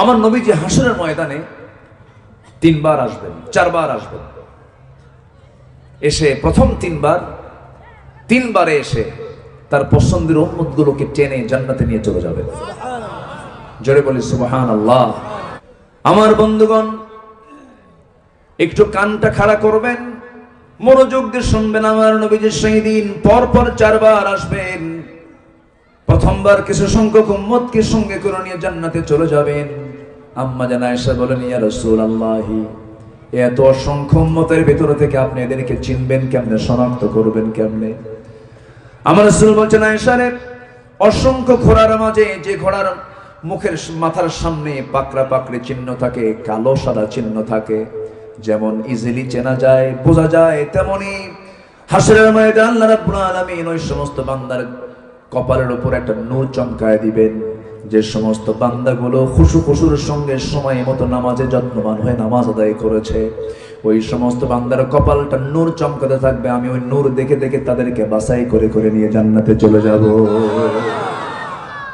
আমার নবীজি হাসরের ময়দানে তিনবার আসবেন, চারবার আসবেন। এসে প্রথম তিনবার, তিনবারে এসে তার পছন্দের উম্মতগুলোকে টেনে জান্নাতে নিয়ে চলে যাবেন। জোরে বলি সুবহান আল্লাহ আমার বন্ধুগণ, একটু কানটা খাড়া করবেন, মনোযোগ দিয়ে শুনবেন আমার নবীজির সেই দিন পর পর চারবার আসবেন। প্রথমবার কিছু সংখ্যক উম্মতকে সঙ্গে করে নিয়ে জান্নাতে চলে যাবেন। আম্মা জানা এসে বলেন, ইয়া রাসূলুল্লাহি, এত অসংখ্য উম্মতের ভেতরে থেকে আপনি এদেরকে চিনবেন কেমনে, শনাক্ত করবেন কেমনে? আমার রাসূল বলছেন, আয়েশা রে, অসংখ্য ঘোড়ার মাঝে যে ঘোড়ার মুখের মাথার সামনে পাকড়া পাকড়ি চিহ্ন থাকে, কালো সাদা চিহ্ন থাকে, যেমন ইজিলি চেনা যায়, বোঝা যায়, তেমনি হাসরের ময়দান আল্লাহ রাব্বুল আলামিন ওই সমস্ত বান্দার কপালের উপর একটা নূর চমকায় দিবেন। যে সমস্ত বান্দাগুলো খুশু খুশুর সঙ্গে সময় মতো নামাজে যত্নবান হয়ে নামাজ আদায় করেছে, ওই সমস্ত বান্দার কপালটা নূর চমকাতে থাকবে, আমি ওই নূর দেখে দেখে তাদেরকে বাছাই করে করে নিয়ে জান্নাতে চলে যাব।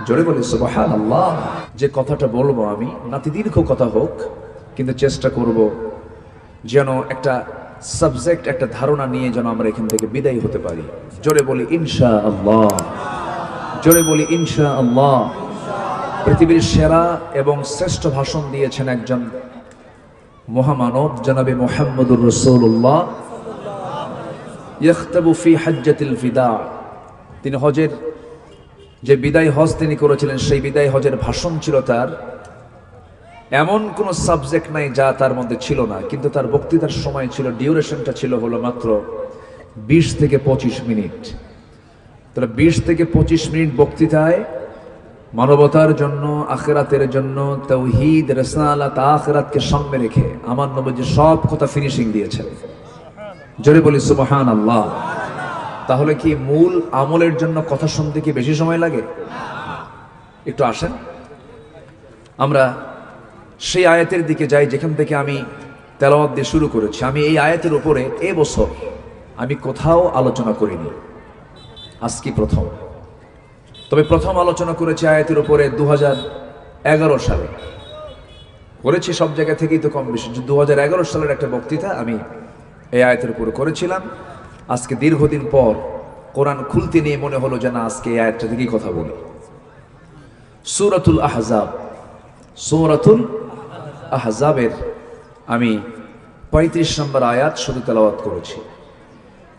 জোরে বলি সুবহান আল্লাহ যে কথাটা বলব আমি, নাতি দীর্ঘ কথা হোক, কিন্তু চেষ্টা করব যেন একটা সাবজেক্ট একটা ধারণা নিয়ে যেন আমরা এখান থেকে বিদায় হতে পারি। জোরে বলি ইনশা আল্লাহ জোরে বলি ইনশা আল্লাহ পৃথিবীর সেরা এবং শ্রেষ্ঠ ভাষণ দিয়েছেন একজন মহামানব, জনাবে মোহাম্মদুর রসুল্লাহ ইখতাবু ফি হাজ্জাতিল ফিদা। তিনি হজের যে বিদায় হজ তিনি করেছিলেন, সেই বিদায় হজের ভাষণ ছিল তার। এমন কোনো সাবজেক্ট নাই যা তার মধ্যে ছিল না, কিন্তু তার বক্তৃতার সময় ছিল, ডিউরেশনটা ছিল হলো মাত্র বিশ থেকে পঁচিশ মিনিট। তাহলে বিশ থেকে পঁচিশ মিনিট বক্তৃতায় মানবতার জন্য, আখেরাতের জন্য তৌহিদ, রসালাত, আখেরাতকে সামনে রেখে আমার নবী সব কথা ফিনিশিং দিয়েছেন। জোরে বলি সুবহান আল্লাহ তাহলে কি মূল আমলের জন্য কথা শুনতে কি বেশি সময় লাগে? একটু আসেন। আমরা সেই আয়াতের দিকে যাই, যেখান থেকে আমি তেলাওয়াত দিয়ে শুরু করেছি। আমি এই আয়াতের উপরে এ বছর আমি কোথাও আলোচনা করিনি। আজকে প্রথম। তবে প্রথম আলোচনা করেছি আয়াতের উপরে দু এগারো সালে। করেছি সব জায়গা থেকেই তো কম বেশি। দু সালের একটা বক্তৃতা আমি এই আয়াতের উপরে করেছিলাম। আজকে দীর্ঘদিন পর কোরআন খুলতে নিয়ে মনে হলো যে না, আজকে এই আয়াতটা থেকেই কথা বলি। সুরাতুল আহজাব, সুরাতুল আহজাবের আমি পঁয়ত্রিশ নম্বর আয়াত শুধু তেলাওয়াত করেছি।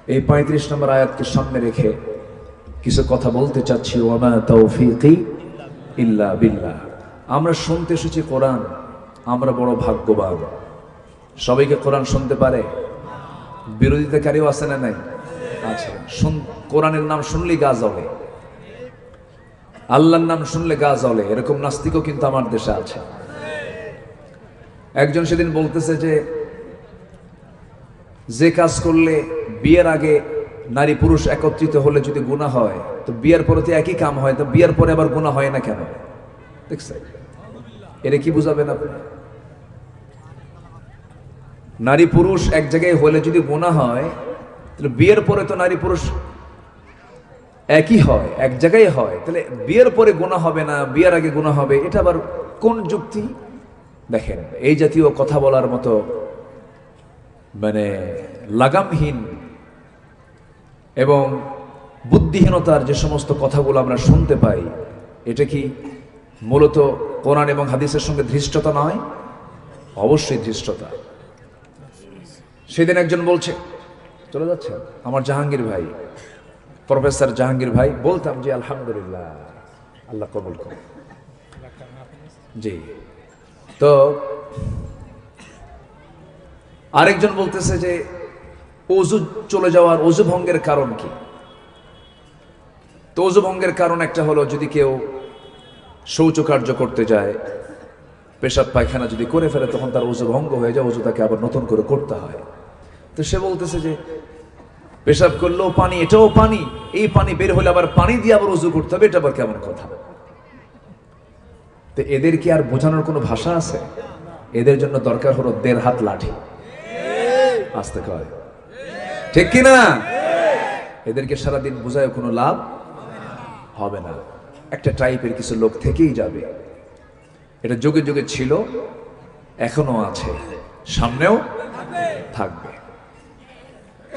এই পঁয়ত্রিশ নম্বর আয়াতকে সামনে রেখে কিছু কথা বলতে চাচ্ছি ইল্লা আমরা শুনতে এসেছি কোরআন, আমরা বড় ভাগ্যবান। সবাইকে কোরআন শুনতে পারে? বিরোধিতা বিরোধিতাকারীও আছে না নাই? আচ্ছা শুন, কোরআনের নাম শুনলেই গা জ্বলে। আল্লাহর নাম শুনলে গা জ্বলে। এরকম নাস্তিকও কিন্তু আমার দেশে আছে। একজন সেদিন বলতেছে যে যে কাজ করলে বিয়ের আগে নারী পুরুষ একত্রিত হলে যদি গুণা হয়, তো বিয়ের পরে তো একই কাম হয়, তো বিয়ের পরে আবার গুণা হয় না কেন? দেখছেন? এরে কি বুঝাবেন আপনি? নারী পুরুষ এক জায়গায় হলে যদি গুণা হয়, তাহলে বিয়ের পরে তো নারী পুরুষ একই হয়, এক জায়গায় হয়। তাহলে বিয়ের পরে গুণা হবে না, বিয়ের আগে গুণা হবে, এটা আবার কোন যুক্তি? দেখেন, এই জাতীয় কথা বলার মতো মানে লাগামহীন এবং বুদ্ধিহীনতার যে সমস্ত কথাগুলো আমরা শুনতে পাই, এটা কি মূলত কোরআন এবং হাদিসের সঙ্গে ধৃষ্টতা নয়? অবশ্যই ধৃষ্টতা। সেদিন একজন বলছে, চলে যাচ্ছে? আমার জাহাঙ্গীর ভাই, প্রফেসর জাহাঙ্গীর ভাই, বলতাম যে, আলহামদুলিল্লাহ, আল্লাহ কবুল কর জি। তো আরেকজন বলতেছে যে অজু চলে যাওয়ার অজু ভঙ্গের কারণ কি? তো অজু ভঙ্গের কারণ একটা হলো, যদি কেউ শৌচ কার্য করতে যায়, পেশাব পায়খানা যদি করে ফেলে, তখন তার অজু ভঙ্গ হয়ে যায় অজু তাকে আবার নতুন করে করতে হয়। তো সে বলতেছে যে, পেশাব করলেও পানি, এটাও পানি, এই পানি বের হলে আবার পানি দিয়ে আবার উজু করতে হবে, এটা আবার কেমন কথা? তো এদের কি আর বোঝানোর কোনো ভাষা আছে? এদের জন্য দরকার হলো দেড় হাত লাঠি। আসতে কয়। ঠিক কি না এদেরকে সারাদিন বোঝায় কোনো লাভ হবে না। একটা টাইপের কিছু লোক থেকেই যাবে। এটা যুগে যুগে ছিল, এখনও আছে, সামনেও থাকবে।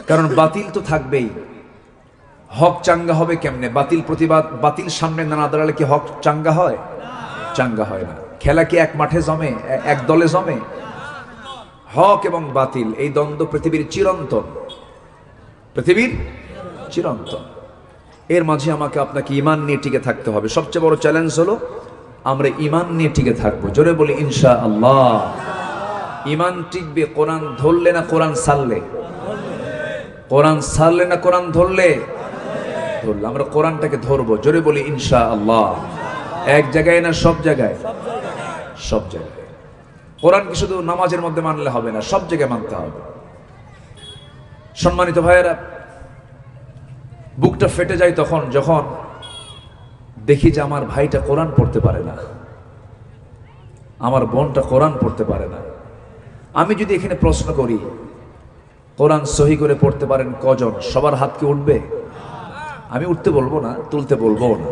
কারণ বাতিল তো থাকবেই। হক চাঙ্গা হবে কেমনে? বাতিল প্রতিবাদ, বাতিল সামনে না দাঁড়ালে কি হক চাঙ্গা হয়? চাঙ্গা হয় না। খেলা কি এক মাঠে জমে? এক দলে জমে? হক এবং বাতিল, এই দ্বন্দ্ব পৃথিবীর চিরন্তন। পৃথিবীর চিরন্তন। এর মাঝে আমাকে আপনাকে ইমান নিয়ে টিকে থাকতে হবে। সবচেয়ে বড় চ্যালেঞ্জ হলো আমরা ইমান নিয়ে টিকে থাকব। জোরে বলি ইনশা আল্লাহ ইমান টিকবে কোরআন ধরলে না কোরআন সারলে কোরআন সারলে না কোরআন ধরলে? ধরলে। আমরা কোরআনটাকে ধরবো। জোরে বলি ইনশা আল্লাহ এক জায়গায় না সব জায়গায়? সব জায়গায়। কোরআন কি শুধু নামাজের মধ্যে মানলে হবে না সব জায়গায় মানতে হবে। সম্মানিত ভাইয়েরা, বুকটা ফেটে যায় তখন যখন দেখি যে আমার ভাইটা কোরআন পড়তে পারে না। আমার বোনটা কোরআন পড়তে পারে না। আমি যদি এখানে প্রশ্ন করি, কোরআন সহি করে পড়তে পারেন কজন? সবার হাত কি উঠবে? আমি উঠতে বলব না, তুলতে বলব না।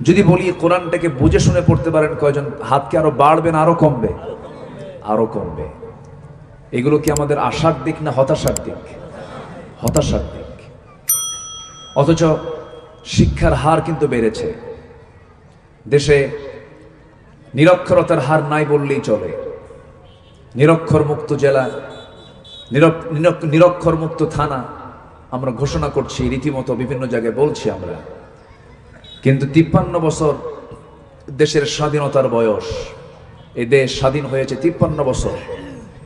যদি বলি কোরআনটাকে বুঝে শুনে পড়তে পারেন কয়জন, হাত কি আরও বাড়বে না আরও কমবে? আরও কমবে। এগুলো কি আমাদের আশার দিক না হতাশার দিক? হতাশার দিক। অথচ শিক্ষার হার কিন্তু বেড়েছে। দেশে নিরক্ষরতার হার নাই বললেই চলে। নিরক্ষর মুক্ত জেলা নিরক- নিরক- নিরক্ষর মুক্ত থানা, আমরা ঘোষণা করছি, রীতিমতো বিভিন্ন জায়গায় বলছি আমরা। কিন্তু তিপ্পান্ন বছর দেশের স্বাধীনতার বয়স এই দেশ স্বাধীন হয়েছে তিপ্পান্ন বছর।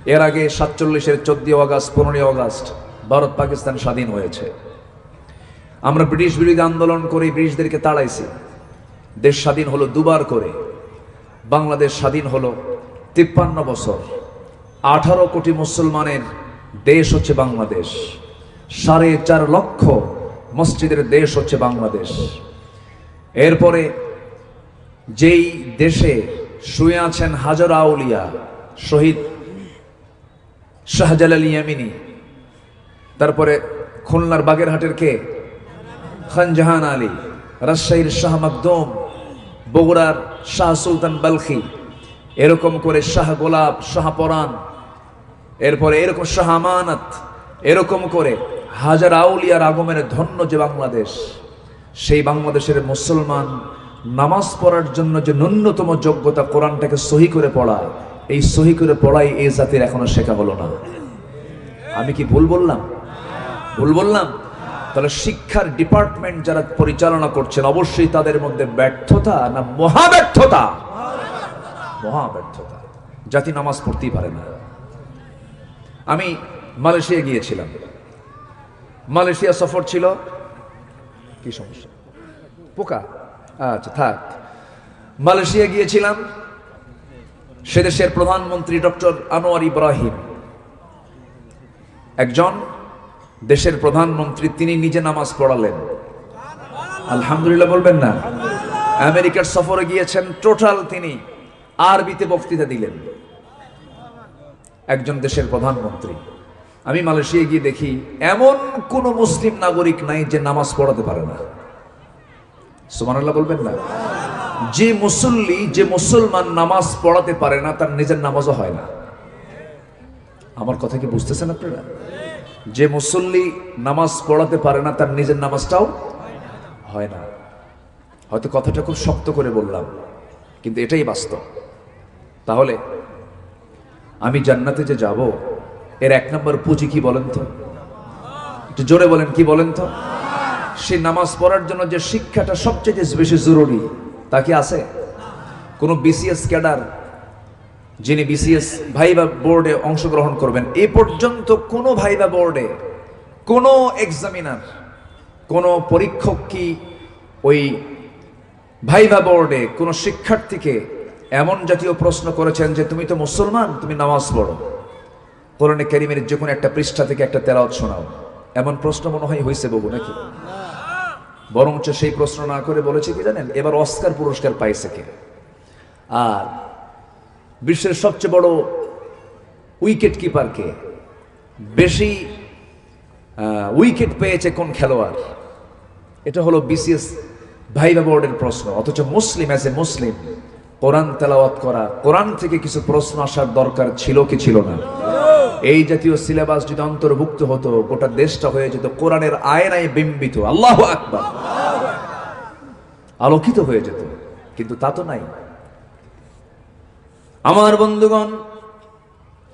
এর আগে সাতচল্লিশের চোদ্দই আগস্ট পনেরোই আগস্ট ভারত পাকিস্তান স্বাধীন হয়েছে। আমরা ব্রিটিশ বিরোধী আন্দোলন করে ব্রিটিশদেরকে তাড়াইছি। দেশ স্বাধীন হলো দুবার করে। বাংলাদেশ স্বাধীন হলো তিপ্পান্ন বছর। আঠারো কোটি মুসলমানের দেশ হচ্ছে বাংলাদেশ। সাড়ে চার লক্ষ মসজিদের দেশ হচ্ছে বাংলাদেশ। এরপরে যেই দেশে শুয়ে আছেন হাজার আউলিয়া, শহীদ শাহজালাল ইয়ামিনী। তারপরে খুলনার বাগেরহাটের কে? খানজাহান আলী। রাজশাহীর শাহ মাকদুম। বগুড়ার শাহ সুলতান বালখি। এরকম করে শাহ গোলাপ, শাহ পরাণ। এরপরে এরকম শাহ আমানত। এরকম করে হাজার আউলিয়ার আগমনের ধন্য যে বাংলাদেশ, সেই বাংলাদেশের মুসলমান নামাজ পড়ার জন্য যে ন্যূনতম যোগ্যতা কোরআনটাকে সহি করে পড়া এই সহি করে পড়াই এই জাতির এখনও শেখা হলো না। আমি কি ভুল বললাম? ভুল বললাম? তাহলে শিক্ষার ডিপার্টমেন্ট যারা পরিচালনা করছেন, অবশ্যই তাদের মধ্যে ব্যর্থতা না মহা ব্যর্থতা মহা ব্যর্থতা জাতি নামাজ পড়তেই পারে না। আমি মালয়েশিয়া গিয়েছিলাম। মালয়েশিয়া সফর ছিল। কি সমস্যা? পোকা? আচ্ছা থাক। মালয়েশিয়া গিয়েছিলাম। সে দেশের প্রধানমন্ত্রী ডক্টর আনোয়ার ইব্রাহিম। একজন দেশের প্রধানমন্ত্রী, তিনি নিজে নামাজ পড়ালেন। আলহামদুলিল্লাহ বলবেন না? আমেরিকার সফরে গিয়েছেন, টোটাল তিনি আরবিতে বক্তৃতা দিলেন। একজন দেশের প্রধানমন্ত্রী। আমি মালয়েশিয়া গিয়ে দেখি, এমন কোন মুসলিম নাগরিক নাই যে নামাজ পড়াতে পারে না। সুমানাল্লাহ বলবেন না? যে মুসল্লি, যে মুসলমান নামাজ পড়াতে পারে না, তার নিজের নামাজও হয় না। আমার কথা কি বুঝতেছেন আপনারা? যে মুসল্লি নামাজ পড়াতে পারে না, তার নিজের নামাজটাও হয় না। হয়তো কথাটা খুব শক্ত করে বললাম, কিন্তু এটাই বাস্তব। তাহলে আমি জান্নাতে যে যাব, এর এক নম্বর পুঁজি কি বলেন তো? একটু জোরে বলেন, কি বলেন তো? সে নামাজ পড়ার জন্য যে শিক্ষাটা সবচেয়ে বেশি জরুরি তা কি আছে? কোনো বিসিএস ক্যাডার যিনি বিসিএস ভাইবা বোর্ডে অংশগ্রহণ করবেন, এ পর্যন্ত কোনো ভাইবা বোর্ডে কোনো এক্সামিনার কোনো পরীক্ষক কি ওই ভাইবা বোর্ডে কোনো শিক্ষার্থীকে এমন জাতীয় প্রশ্ন করেছেন যে তুমি তো মুসলমান, তুমি নামাজ পড়ো। কোরআনে কারিমের যে কোনো একটা পৃষ্ঠা থেকে একটা তেলাওয়াত শোনাও। এমন প্রশ্ন মনে হয় হয়েছে বাবু নাকি? বরঞ্চ সেই প্রশ্ন না করে বলেছে কি জানেন? এবার অস্কার পুরস্কার পাইছে কে? আর বিশ্বের সবচেয়ে বড় উইকেট কিপারকে বেশি উইকেট পেয়েছে কোন খেলোয়াড়? এটা হলো বিসিএস ভাইবা বোর্ডের প্রশ্ন। অথচ মুসলিম অ্যাজ এ মুসলিম, কোরআন তেলাওয়াত করা, কোরআন থেকে কিছু প্রশ্ন আসার দরকার ছিল কি ছিল না? এই জাতীয় সিলেবাস যদি অন্তর্ভুক্ত হতো, গোটা দেশটা হয়ে যেত কোরআনের আয়নায় বিম্বিত। আল্লাহ আকবার। আলোকিত হয়ে যেত, কিন্তু তা তো নাই। আমার বন্ধুগণ,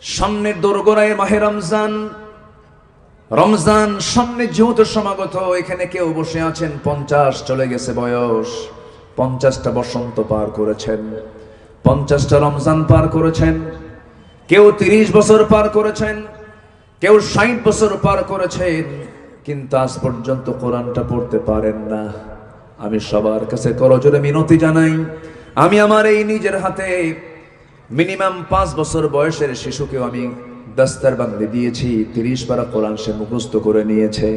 সামনের দোরগোড়ায় মাহে রমজান রমজান সামনে যেহেতু সমাগত, এখানে কেউ বসে আছেন, পঞ্চাশ চলে গেছে বয়স, পঞ্চাশটা বসন্ত পার করেছেন, পঞ্চাশটা রমজান পার করেছেন, কেউ তিরিশ বছর পার করেছেন, কেউ ষাট বছর পার করেছেন, কিন্তু আজ পর্যন্ত কোরআনটা পড়তে পারেন না। আমি সবার কাছে করজোরে মিনতি জানাই। আমি আমার এই নিজের হাতে মিনিমাম পাঁচ বছর বয়সের শিশুকেও আমি দাস্তার বান্ধে দিয়েছি। তিরিশ পারা কোরআন সে মুখস্থ করে নিয়েছে।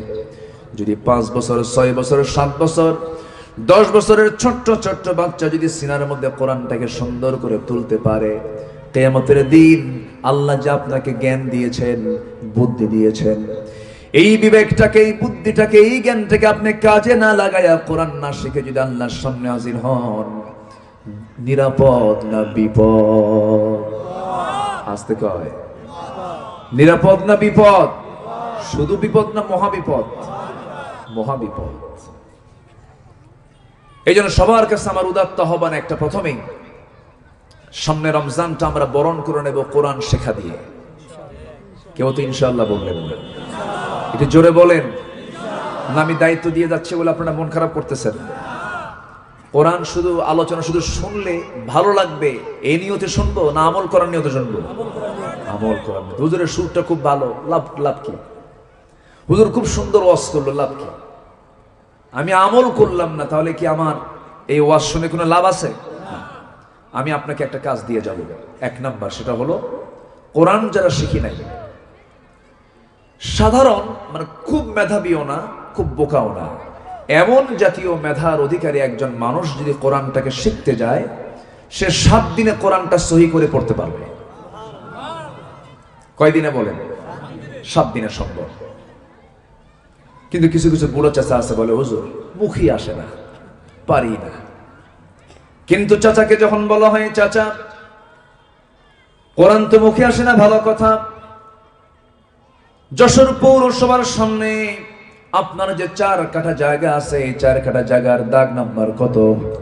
যদি পাঁচ বছর, ছয় বছর, সাত বছর, দশ বছরের ছোট্ট ছোট্ট বাচ্চা যদি সিনার মধ্যে কোরআনটাকে সুন্দর করে তুলতে পারে, কেয়ামতের দিন আল্লাহ যা আপনাকে জ্ঞান দিয়েছেন, বুদ্ধি দিয়েছেন এই বিবেকটাকে, এই বুদ্ধিটাকে, এই জ্ঞানটাকে আপনি কাজে না লাগাইয়া কোরআন না শিখে যদি আল্লাহর সামনে হাজির হন, নিরাপদ না বিপদ? আসতে কয়। নিরাপদ না বিপদ? শুধু বিপদ না মহাবিপদ? মহাবিপদ। এই জন্য সবার কাছে আমার উদাত্ত আহ্বান একটা প্রথমেই, সামনে রমজানটা আমরা বরণ করে নেব কোরআন শেখা দিয়ে। কেউ তো ইনশাল্লাহ বললেন না। একটু জোরে বলেন। না আমি দায়িত্ব দিয়ে যাচ্ছি বলে আপনারা মন খারাপ করতেছেন। কোরআন শুধু আলোচনা শুধু শুনলে ভালো লাগবে এই নিয়তে শুনব না আমল করার নিয়তে শুনব? আমল করার হুজুরের সুরটা খুব ভালো, লাভ লাভ কি? হুজুর খুব সুন্দর ওয়াজ করল, লাভ কি? আমি আমল করলাম না, তাহলে কি আমার এই ওয়াজ শুনে কোনো লাভ আছে? আমি আপনাকে একটা কাজ দিয়ে যাব। এক নাম্বার, সেটা হলো কোরআন যারা শিখি নাই সাধারণ মানে খুব মেধাবীও না, খুব বোকাও না। এমন জাতীয় মেধার অধিকারী একজন মানুষ যদি কোরআনটাকে শিখতে যায়, সে সাত দিনে কোরআনটা সহি করে পড়তে পারবে। কয়দিনে বলেন? সাত দিনে সম্ভব। কিন্তু কিছু কিছু বুড়ো চাচা আছে বলে, হুজুর, মুখই আসে না, পারি না। কিন্তু চাচাকে যখন বলা হয়, চাচা, কোরআন তো মুখে আসে না, ভালো কথা। যশোর পৌরসভার সামনে আপনার যে চার কাঠা জায়গা আছে, এই চার কাঠা জায়গার দাগ নাম্বার কত?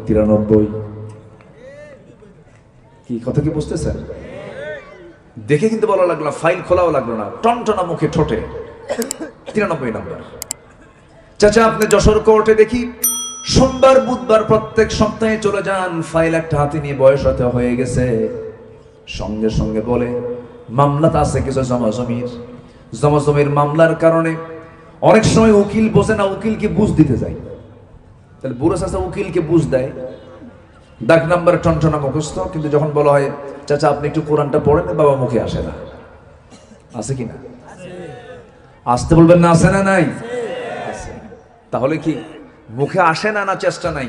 তিরানব্বই। কি, কথা কি বুঝতেছেন? দেখে কিন্তু বলা লাগল ফাইল খোলাও লাগল না, টনটনা মুখে ঠোঁটে। তিরানব্বই নাম্বার। চাচা, আপনি যশোর কোর্টে দেখি, সোমবার, বুধবার প্রত্যেক সপ্তাহে চলে যান, ফাইল একটা হাতে নিয়ে বয়স হতে হয়ে গেছে। সঙ্গে সঙ্গে বলে, মামলাতে আছে কিছু জমাজমির জমাজমির মামলার কারণে অনেক সময় উকিল বসে না, উকিলকে বুঝ দিতে যায়। তাহলে বুড়ো চাচা উকিলকে বুঝ দেয়। ডাক নাম্বার টনটনা মুখস্থ, কিন্তু যখন বলা হয়, চাচা, আপনি একটু কোরআনটা পড়েন বাবা মুখে আসে না। আছে কি না? আসতে বলবেন না, আসে না, নাই? তাহলে কি মুখে আসে না না চেষ্টা নাই?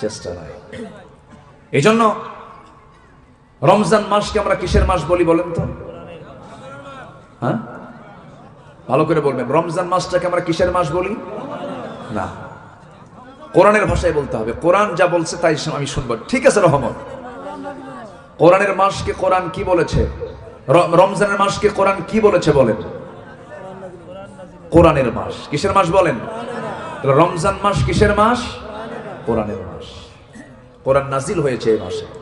চেষ্টা নাই। এই জন্য রমজান মাসকে আমরা কিসের মাস বলি বলেন তো? হ্যাঁ? ভালো করে বলবেন। রমজান মাসটাকে আমরা কিসের মাস বলি? না। কোরআনের ভাষায় বলতে হবে। কোরআন যা বলছে তাই আমি শুনব। ঠিক আছে, রহমত। কোরআনের মাসকে কোরআন কি বলেছে? রমজানের মাসকে কোরআন কি বলেছে বলেন? কোরআনের মাস। কিসের মাস বলেন? রমজান মাস কিসের মাস? কোরআনের মাস। কোরআন নাজিল হয়েছে এই মাসে।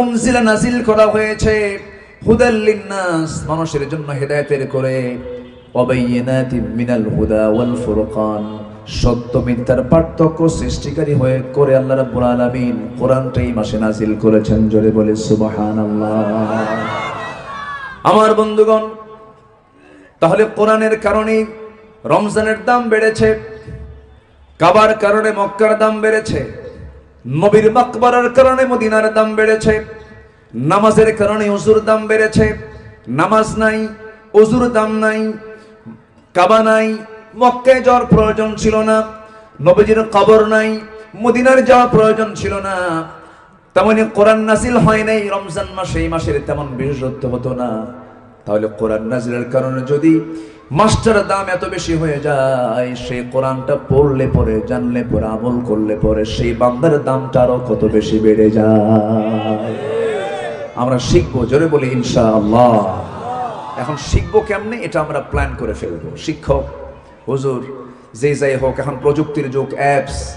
উনজিলা নাজিল করা হয়েছে। হুদাল্লিন নাস মানুষের জন্য হেদায়েতের করে। অবাইয়িনাতিম মিনাল হুদা ওয়াল ফুরকান, সত্য মিথ্যার পার্থক্য সৃষ্টিকারী হয়ে করে আল্লাহ রাব্বুল আলামিন কোরআনটা এই মাসে নাজিল করেছেন। জোরে বলে, সুবহানাল্লাহ। আমার বন্ধুগণ, তাহলে কোরআনের কারণে রমজানের দাম বেড়েছে, কাবার কারণে মক্কার দাম বেড়েছে। নবীর মাকবরার কারণে মদিনার দাম বেড়েছে, নামাজের কারণে অজুর দাম বেড়েছে, নামাজ নাই অজুর দাম নাই, কাবা নাই, মক্কায় যাওয়ার প্রয়োজন ছিল না, নবীজির কবর নাই, মদিনার যাওয়ার প্রয়োজন ছিল না। তেমনি কোরআন নাজিল হয় নাই, রমজান মাসে এই মাসের তেমন বিশেষত্ব হতো না। তাহলে কোরআন নাজিলের কারণে যদি মাস্টার দাম এত বেশি হয়ে যায়, সেই কোরআনটা পড়লে পরে, জানলে পরে, আমল করলে পরে, সেই বান্দার দামটা আরও কত বেশি বেড়ে যায়। আমরা শিখব, জোরে বলি ইনশাআল্লাহ। এখন শিখব কেমনে? এটা আমরা প্ল্যান করে ফেলব। শিক্ষক, হুজুর, যে যাই হোক, এখন প্রযুক্তির যুগ অ্যাপস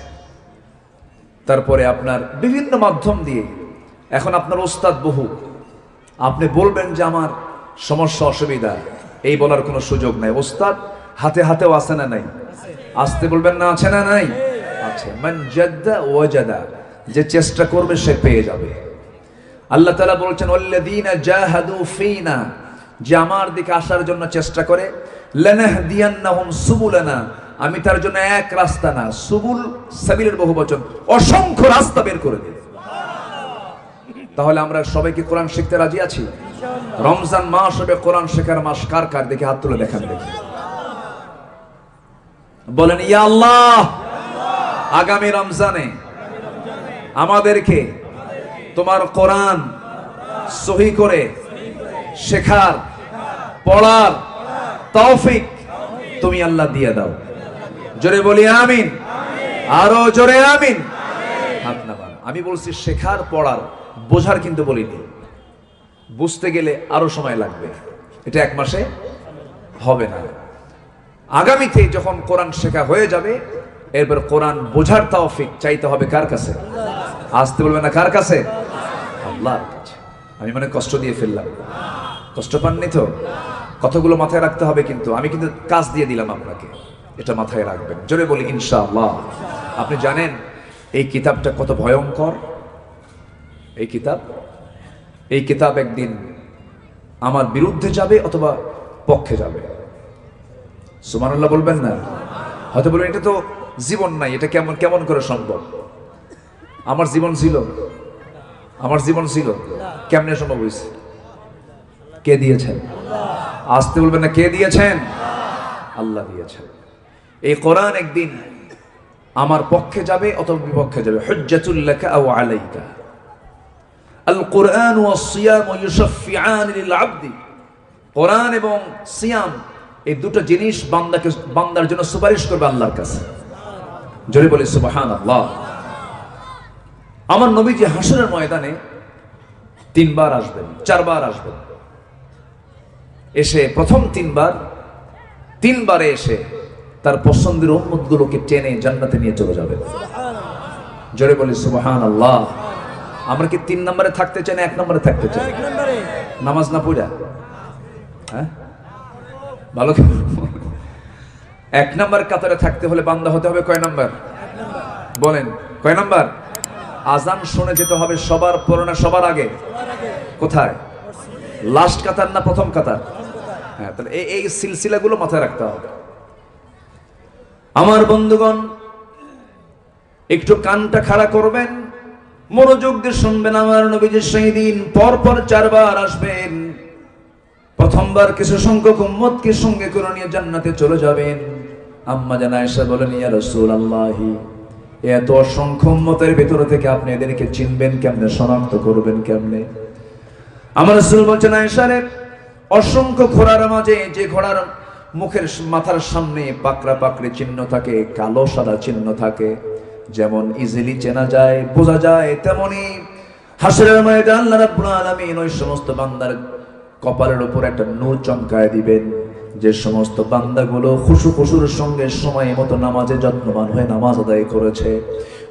তারপরে আপনার বিভিন্ন মাধ্যম দিয়ে। এখন আপনার ওস্তাদ বহু। আপনি বলবেন যে আমার সমস্যা, অসুবিধা, এই বলার কোনো সুযোগ নাই। ওস্তাদ, হাতে হাতেও আছে না নাই? আসতে বলবেন না, আছে না নাই? আছে। মান জাদ্দা ওয়াজাদা, যে চেষ্টা করবে সে পেয়ে যাবে। আল্লাহ তাআলা বলছেন, ওয়াল্লাযীনা জাহাদু ফীনা যে আমার দিকে আসার জন্য চেষ্টা করে, লানাহদিয়ান্নাহুম সুবুলানা আমি তার জন্য এক রাস্তা না, সুবুল সাবিলের বহু বচন অসংখ্য রাস্তা বের করে দিই তাহলে আমরা সবাই কি কোরআন শিখতে রাজি আছি? রমজান মাস হবে কোরআন শেখার মাস কার কার দেখে হাত তুলে দেখান দেখি। বলেন ইয়া আল্লাহ আগামী রমজানে আমাদেরকে তোমার কোরআন সহি করে শেখার পড়ার তৌফিক তুমি আল্লাহ দিয়ে দাও। জোরে বলি আমিন। আরও জোরে আমিন। হাত নামান। আমি বলছি শেখার পড়ার বোঝার কিন্তু বলিনি বুঝতে গেলে আরও সময় লাগবে। এটা এক মাসে হবে না। আগামীতে যখন কোরআন শেখা হয়ে যাবে, এরপর কোরআন বোঝার তৌফিক চাইতে হবে কার কাছে? আসতে বলবে না কার কাছে? আল্লাহর কাছে। আমি মানে কষ্ট দিয়ে ফেললাম। কষ্ট পাননি তো? কথাগুলো মাথায় রাখতে হবে কিন্তু। আমি কিন্তু কাজ দিয়ে দিলাম আপনাকে। এটা মাথায় রাখবেন। জোরে বলি, ইনশাআল্লাহ। আপনি জানেন, এই কিতাবটা কত ভয়ঙ্কর। এই কিতাব এই কিতাব একদিন আমার বিরুদ্ধে যাবে অথবা পক্ষে যাবে। সুমানুল্লাহ বলবেন না। হয়তো বলবেন, এটা তো জীবন নাই, এটা কেমন কেমন করে সম্ভব? আমার জীবন ছিল। আমার জীবন ছিল। কেমনে সম্ভব হয়েছে? কে দিয়েছেন? আসতে বলবেন না, কে দিয়েছেন? আল্লাহ দিয়েছেন। এই কোরআন একদিন আমার পক্ষে যাবে অথবা বিপক্ষে যাবে। হজ্জাতুল্লাকা আও আলাইকা। আল কোরআন ও সিয়াম কোরআন এবং সিয়াম, এই দুটো জিনিস বান্দাকে, বান্দার জন্য সুপারিশ করবে আল্লাহর কাছে। জোরে বলি সুবহান আমার নবীজি হাসরের ময়দানে তিনবার আসবেন, চারবার আসবেন। এসে প্রথম তিনবার, তিনবারে এসে তার পছন্দের উম্মতগুলোকে টেনে জান্নাতে নিয়ে চলে যাবেন। জোরে বলি সুবহান আল্লাহ আমরা কি তিন নম্বরে থাকতে চাই না এক নম্বরে থাকতে চাই? নামাজ না পড়া? হ্যাঁ? ভালো এক নম্বর কাতারে থাকতে হলে বান্দা হতে হবে কয় নম্বর? বলেন কয় নম্বর? আজান শুনে যেতে হবে সবার পরনে সবার আগে? কোথায়? লাস্ট কাতার না প্রথম কাতার? হ্যাঁ তাহলে এই এই সিলসিলাগুলো মাথায় রাখতে হবে। আমার বন্ধুগণ একটু কানটা খাড়া করবেন মনোযোগ দিয়ে শুনবেন আমার নবীজির সেই দিন পর পর চারবার আসবেন। প্রথমবার কিছু সংখ্যক উম্মতকে সঙ্গে করে নিয়ে জান্নাতে চলে যাবেন। আম্মা জানা এসে বলেন, ইয়া রাসূলুল্লাহি, এত অসংখ্য উম্মতের ভেতরে থেকে আপনি এদেরকে চিনবেন কেমনে, শনাক্ত করবেন কেমনে? আমার রাসূল বলছেন আয়েশারে অসংখ্য ঘোড়ার মাঝে যে ঘোড়ার মুখের মাথার সামনে পাকড়া পাকড়ি চিহ্ন থাকে, কালো সাদা চিহ্ন থাকে। যেমন ইজিলি চেনা যায় বোঝা যায় তেমনি হাসরের ময়দান আল্লাহ রাব্বুল আলামিন ওই সমস্ত বান্দার কপালের উপর একটা নূর চমকায় দিবেন। যে সমস্ত বান্দাগুলো খুশু খুশুর সঙ্গে সময় মতো নামাজে যত্নবান হয়ে নামাজ আদায় করেছে।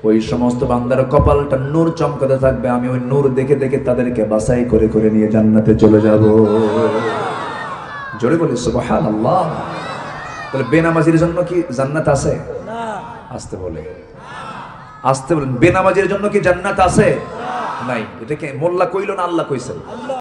ওই সমস্ত বান্দার কপালটা নূর চমকাতে থাকবে আমি ওই নূর দেখে দেখে তাদেরকে বাছাই করে করে নিয়ে জান্নাতে চলে যাব। জোরে বলি সুবহান আল্লাহ তাহলে বেনামাজির জন্য কি জান্নাত আছে? না। আসতে বলে। আসতে বলেন বেনামাজের জন্য কি জান্নাত আছে? নাই। এটাকে মোল্লা কইল না আল্লাহ কইছেন